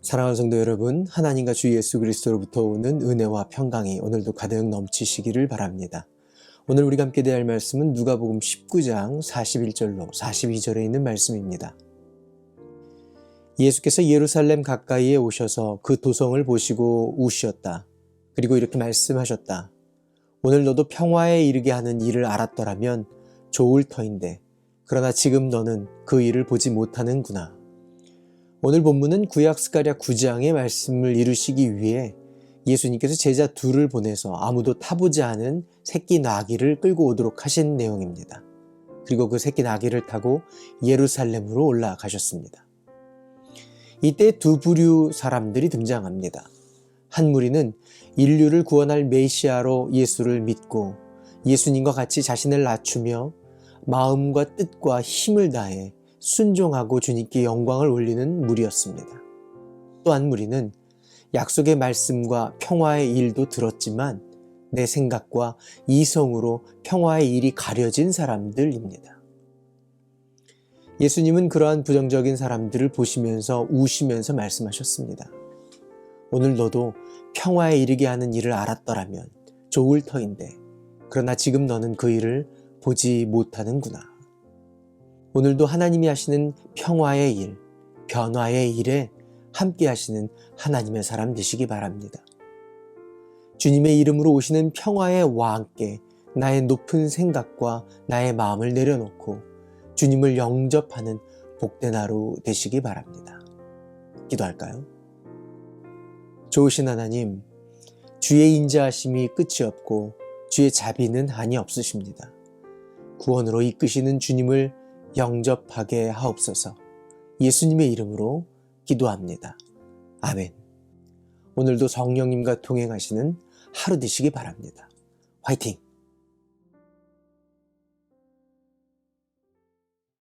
사랑하는 성도 여러분, 하나님과 주 예수 그리스도로부터 오는 은혜와 평강이 오늘도 가득 넘치시기를 바랍니다. 오늘 우리가 함께 대할 말씀은 누가복음 19장 41절로 42절에 있는 말씀입니다. 예수께서 예루살렘 가까이에 오셔서 그 도성을 보시고 우시었다. 그리고 이렇게 말씀하셨다. 오늘 너도 평화에 이르게 하는 일을 알았더라면 좋을 터인데 그러나 지금 너는 그 일을 보지 못하는구나. 오늘 본문은 구약 스가랴 9장의 말씀을 이루시기 위해 예수님께서 제자 둘을 보내서 아무도 타보지 않은 새끼 나귀를 끌고 오도록 하신 내용입니다. 그리고 그 새끼 나귀를 타고 예루살렘으로 올라가셨습니다. 이때 두 부류 사람들이 등장합니다. 한 무리는 인류를 구원할 메시아로 예수를 믿고 예수님과 같이 자신을 낮추며 마음과 뜻과 힘을 다해 순종하고 주님께 영광을 올리는 무리였습니다. 또한 무리는 약속의 말씀과 평화의 일도 들었지만 내 생각과 이성으로 평화의 일이 가려진 사람들입니다. 예수님은 그러한 부정적인 사람들을 보시면서 우시면서 말씀하셨습니다. 오늘 너도 평화에 이르게 하는 일을 알았더라면 좋을 터인데 그러나 지금 너는 그 일을 보지 못하는구나. 오늘도 하나님이 하시는 평화의 일, 변화의 일에 함께 하시는 하나님의 사람 되시기 바랍니다. 주님의 이름으로 오시는 평화의 왕께 나의 높은 생각과 나의 마음을 내려놓고 주님을 영접하는 복된 하루 되시기 바랍니다. 기도할까요? 좋으신 하나님, 주의 인자하심이 끝이 없고 주의 자비는 한이 없으십니다. 구원으로 이끄시는 주님을 영접하게 하옵소서 예수님의 이름으로 기도합니다. 아멘. 오늘도 성령님과 동행하시는 하루 되시기 바랍니다. 화이팅!